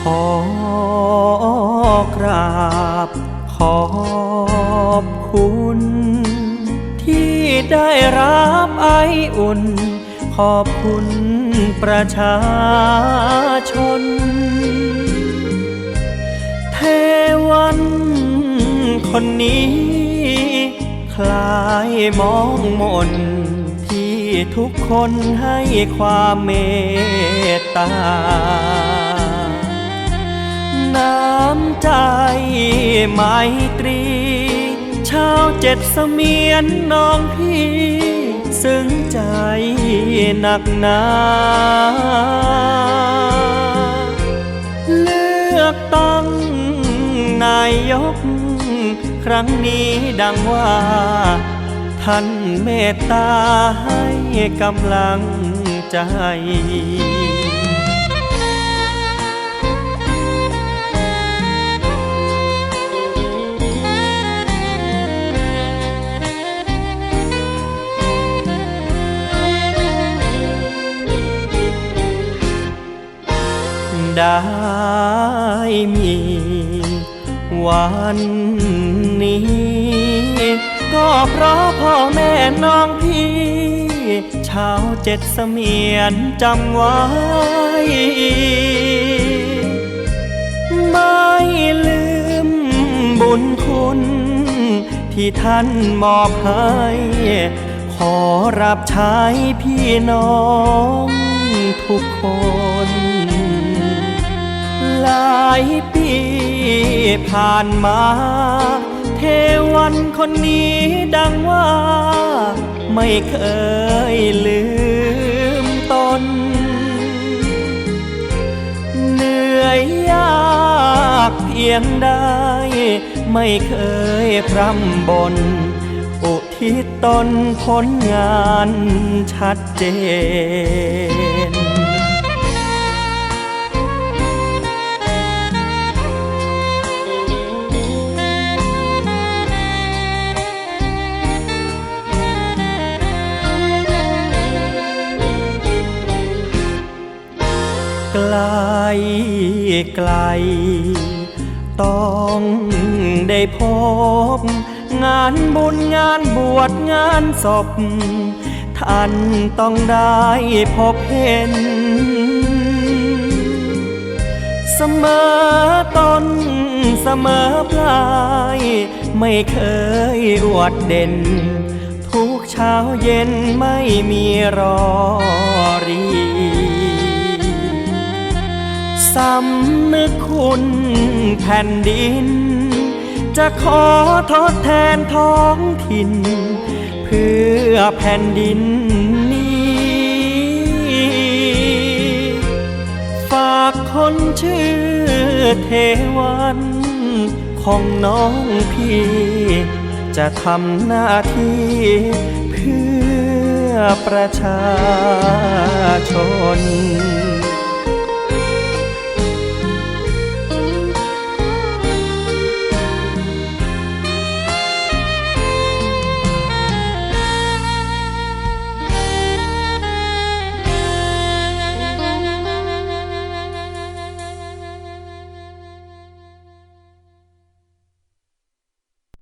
ขอกราบ ขอบคุณ ที่ได้รับไออุ่น ขอบคุณประชาชน เทวันคนนี้ คลายมองมนที่ทุกคนให้ความเมตตา น้ำใจไมตรี ชาวเจ็ดเสมียนน้องพี่ซึ้งใจหนักหนาเลือกตั้งนายก ครั้งนี้ดังว่า ท่านเมตตาให้กำลังใจ ได้มีวันนี้ ก็เพราะพ่อแม่น้องพี่ชาวเจ็ดเสมียนจำไว้ ไม่ลืมบุญคุณ ที่ท่านมอบให้ ขอรับใช้พี่น้องทุกคน ลายปีผ่านมา เทวันคนนี้ดังว่า ไม่เคยลืมตน เหนื่อยยากเพียงใดไม่เคยพร่ำบนอุทิศตนผลงานชัดเจน ไกลไกล ต้องได้พบ งานบุญงานบวชงานศพ ท่านต้องได้พบเห็น เสมอต้นเสมอปลาย ไม่เคยอวดเด่น ทุกเช้าเย็นไม่มีรอรี สำนึกคุณแผ่นดิน จะขอทดแทนท้องถิ่น เพื่อแผ่นดินนี้ ฝากคนชื่อเทวันของน้องพี่ จะทำหน้าที่เพื่อประชาชน